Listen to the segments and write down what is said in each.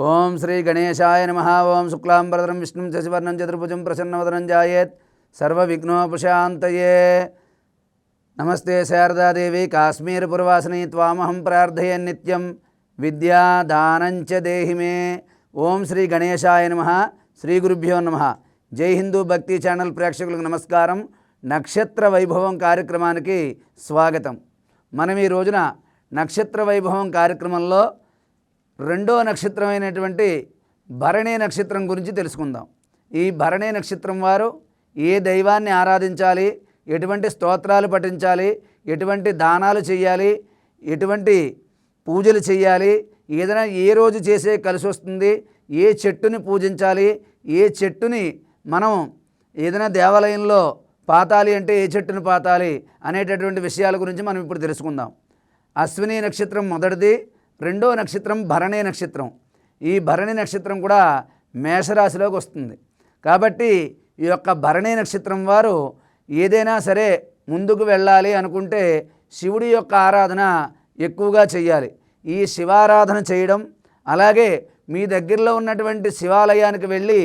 ఓం శ్రీ గణేశాయ నమ. ఓం శుక్లాంబరధరం విష్ణుం శశివర్ణం చతుర్భుజం ప్రసన్నవదనం జాయేత్. సర్వవిఘ్నోపశాంతయే. నమస్తే శారదాదేవి కాశ్మీరపురవాసిని త్వామహం ప్రార్థయన్ నిత్యం. విద్యాదానంచ దేహి మే. ఓం శ్రీ గణేశాయ నమ. శ్రీ గురుభ్యో నమ. జై హిందూ భక్తి ఛానల్ ప్రేక్షకులకు నమస్కారం. నక్షత్ర వైభవం కార్యక్రమానికి స్వాగతం. మనం ఈ రోజున నక్షత్ర వైభవం కార్యక్రమంలో రెండో నక్షత్రమైనటువంటి భరణి నక్షత్రం గురించి తెలుసుకుందాం. ఈ భరణి నక్షత్రం వారు ఏ దైవాన్ని ఆరాధించాలి? ఎటువంటి స్తోత్రాలు పఠించాలి? ఎటువంటి దానాలు చేయాలి? ఎటువంటి పూజలు చేయాలి? ఏదైనా ఏ రోజు చేసే కలిసి వస్తుంది? ఏ చెట్టుని పూజించాలి? ఏ చెట్టుని మనం ఏదైనా దేవాలయంలో పాతాలి అంటే ఏ చెట్టుని పాతాలి అనేటటువంటి విషయాల గురించి మనం ఇప్పుడు తెలుసుకుందాం. అశ్విని నక్షత్రం మొదటిది. రెండో నక్షత్రం భరణి నక్షత్రం. ఈ భరణి నక్షత్రం కూడా మేషరాశిలోకి వస్తుంది. కాబట్టి ఈ యొక్క భరణి నక్షత్రం వారు ఏదైనా సరే ముందుకు వెళ్ళాలి అనుకుంటే శివుడి యొక్క ఆరాధన ఎక్కువగా చేయాలి ఈ శివారాధన చేయడం అలాగే మీ దగ్గరలో ఉన్నటువంటి శివాలయానికి వెళ్ళి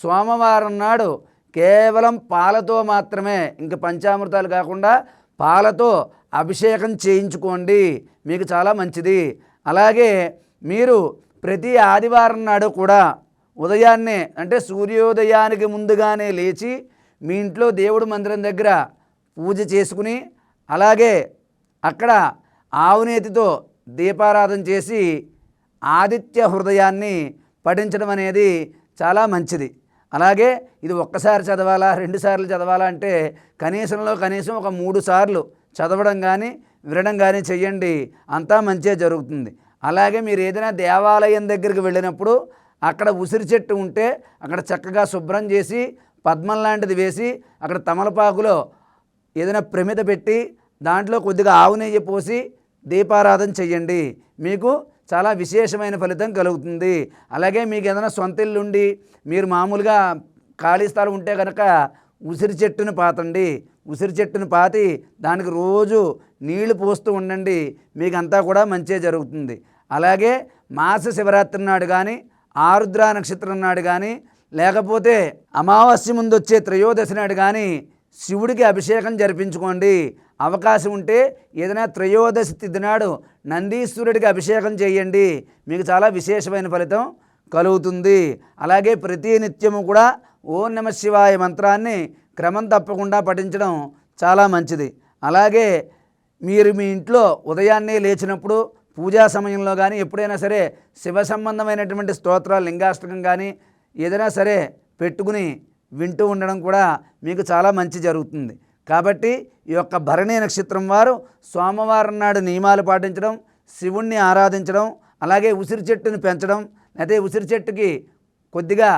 సోమవారం నాడు కేవలం పాలతో మాత్రమే ఇంక పంచామృతాలు కాకుండా పాలతో అభిషేకం చేయించుకోండి. మీకు చాలా మంచిది. అలాగే మీరు ప్రతి ఆదివారం నాడు కూడా ఉదయాన్నే అంటే సూర్యోదయానికి ముందుగానే లేచి మీ ఇంట్లో దేవుడు మందిరం దగ్గర పూజ చేసుకుని అలాగే అక్కడ ఆవునేతితో దీపారాధన చేసి ఆదిత్య హృదయాన్ని పఠించడం అనేది చాలా మంచిది. అలాగే ఇది ఒక్కసారి చదవాలా రెండుసార్లు చదవాలా అంటే కనీసంలో కనీసం ఒక మూడు సార్లు చదవడం కానీ వినడం కానీ చెయ్యండి. అంతా మంచిగా జరుగుతుంది. అలాగే మీరు ఏదైనా దేవాలయం దగ్గరికి వెళ్ళినప్పుడు అక్కడ ఉసిరి చెట్టు ఉంటే అక్కడ చక్కగా శుభ్రం చేసి పద్మం లాంటిది వేసి అక్కడ తమలపాకులో ఏదైనా ప్రమిద పెట్టి దాంట్లో కొద్దిగా ఆవు నెయ్యి పోసి దీపారాధన చెయ్యండి. మీకు చాలా విశేషమైన ఫలితం కలుగుతుంది. అలాగే మీకు ఏదైనా సొంత ఇల్లు ఉండి మీరు మామూలుగా ఖాళీ స్థలం ఉంటే కనుక ఉసిరి చెట్టును పాతండి. ఉసిరి చెట్టును పాతి దానికి రోజు నీళ్ళు పోస్తూ ఉండండి మీకు అంతా కూడా మంచిగా జరుగుతుంది. అలాగే మాస శివరాత్రి నాడు కానీ ఆరుద్ర నక్షత్రం నాడు కానీ లేకపోతే అమావాస్య ముందు వచ్చే త్రయోదశి నాడు కానీ శివుడికి అభిషేకం జరిపించుకోండి. అవకాశం ఉంటే ఏదైనా త్రయోదశి తిథి నాడు నందీశ్వరుడికి అభిషేకం చేయండి. మీకు చాలా విశేషమైన ఫలితం. కలుగుతుంది. అలాగే ప్రతి నిత్యము కూడా ఓం నమ శివాయ మంత్రాన్ని క్రమం తప్పకుండా పఠించడం చాలా మంచిది. అలాగే మీరు మీ ఇంట్లో ఉదయాన్నే లేచినప్పుడు పూజా సమయంలో కానీ ఎప్పుడైనా సరే శివ సంబంధమైనటువంటి స్తోత్రాలు లింగాష్టకం కానీ ఏదైనా సరే పెట్టుకుని వింటూ ఉండడం కూడా మీకు చాలా మంచి జరుగుతుంది. కాబట్టి ఈ యొక్క భరణి నక్షత్రం వారు సోమవారం నాడు నియమాలు పాటించడం శివుణ్ణి ఆరాధించడం అలాగే ఉసిరి చెట్టుని పెంచడం లేకపోతే ఉసిరి చెట్టుకి కొద్దిగా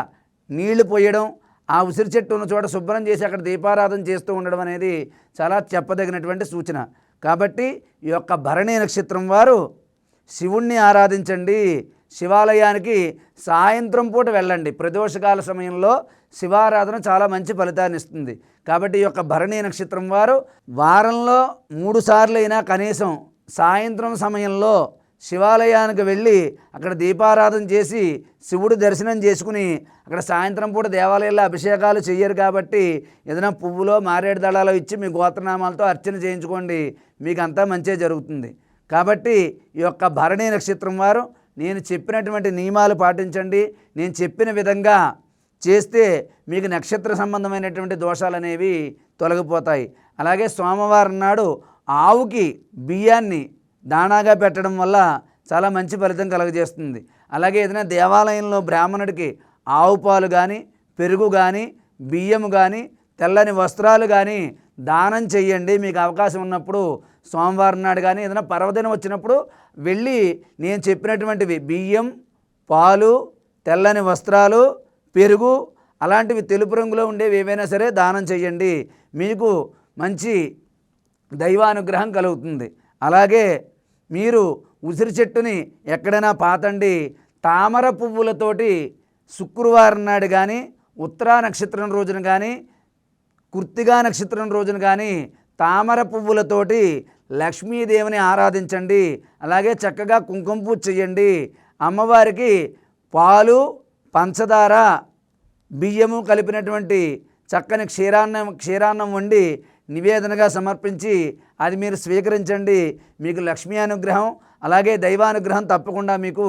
నీళ్ళు పోయడం ఆ ఉసిరి చెట్టు ఉన్న చోట శుభ్రం చేసి అక్కడ దీపారాధన చేస్తూ ఉండడం అనేది చాలా చెప్పదగినటువంటి సూచన. కాబట్టి ఈ యొక్క భరణి నక్షత్రం వారు శివుణ్ణి ఆరాధించండి. శివాలయానికి సాయంత్రం పూట వెళ్ళండి. ప్రదోషకాల సమయంలో శివారాధన చాలా మంచి ఫలితాన్ని ఇస్తుంది. కాబట్టి ఈ యొక్క భరణి నక్షత్రం వారు వారంలో మూడు సార్లు అయినా కనీసం సాయంత్రం సమయంలో శివాలయానికి వెళ్ళి అక్కడ దీపారాధన చేసి శివుడు దర్శనం చేసుకుని అక్కడ సాయంత్రం పూట దేవాలయాల్లో అభిషేకాలు చెయ్యరు కాబట్టి ఏదైనా పువ్వులో మారేడు దళాలు ఇచ్చి మీ గోత్రనామాలతో అర్చన చేయించుకోండి. మీకు అంతా మంచిగా జరుగుతుంది. కాబట్టి ఈ యొక్క భరణి నక్షత్రం వారు నేను చెప్పినటువంటి నియమాలు పాటించండి. నేను చెప్పిన విధంగా చేస్తే మీకు నక్షత్ర సంబంధమైనటువంటి దోషాలు అనేవి తొలగిపోతాయి. అలాగే సోమవారం నాడు ఆవుకి బియ్యాన్ని దాణాగా పెట్టడం వల్ల చాలా మంచి ఫలితం కలుగజేస్తుంది. అలాగే ఏదైనా దేవాలయంలో బ్రాహ్మణుడికి ఆవు పాలు కానీ పెరుగు కానీ బియ్యము కానీ తెల్లని వస్త్రాలు కానీ దానం చేయండి మీకు అవకాశం ఉన్నప్పుడు సోమవారం నాడు కానీ ఏదైనా పర్వదినం వచ్చినప్పుడు వెళ్ళి నేను చెప్పినటువంటివి బియ్యం పాలు తెల్లని వస్త్రాలు పెరుగు అలాంటివి తెలుపు రంగులో ఉండేవి ఏవైనా సరే దానం చేయండి మీకు మంచి దైవానుగ్రహం కలుగుతుంది. అలాగే మీరు ఉసిరి చెట్టుని ఎక్కడైనా పాతండి తామర పువ్వులతోటి శుక్రవారం నాడు కానీ ఉత్తరా నక్షత్రం రోజున కానీ కుర్తిగా నక్షత్రం రోజున కానీ తామర పువ్వులతోటి లక్ష్మీదేవిని ఆరాధించండి అలాగే చక్కగా కుంకుమ పూజ చేయండి. అమ్మవారికి పాలు పంచదార బియ్యము కలిపినటువంటి చక్కని క్షీరాన్నం క్షీరాన్నం వండి నివేదనగా సమర్పించి అది మీరు స్వీకరించండి. మీకు లక్ష్మీ అనుగ్రహం అలాగే దైవానుగ్రహం తప్పకుండా మీకు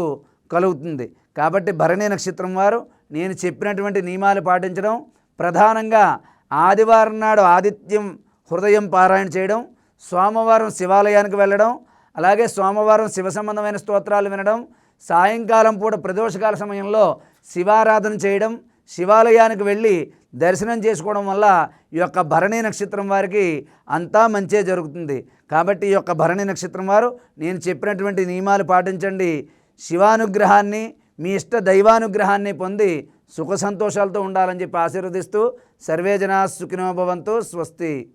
కలుగుతుంది. కాబట్టి భరణి నక్షత్రం వారు నేను చెప్పినటువంటి నియమాలు పాటించడం ప్రధానంగా ఆదివారం నాడు ఆదిత్యం హృదయం పారాయణ చేయడం సోమవారం శివాలయానికి వెళ్ళడం అలాగే సోమవారం శివ సంబంధమైన స్తోత్రాలు వినడం సాయంకాలం పూట ప్రదోషకాల సమయంలో శివారాధన చేయడం శివాలయానికి వెళ్ళి దర్శనం చేసుకోవడం వల్ల ఈ యొక్క భరణి నక్షత్రం వారికి అంతా మంచే జరుగుతుంది. కాబట్టి ఈ యొక్క భరణి నక్షత్రం వారు నేను చెప్పినటువంటి నియమాలు పాటించండి. శివానుగ్రహాన్ని మీ ఇష్ట దైవానుగ్రహాన్ని పొంది సుఖ సంతోషాలతో ఉండాలని చెప్పి ఆశీర్వదిస్తూ సర్వేజనా సుఖినోభవంతో స్వస్తి.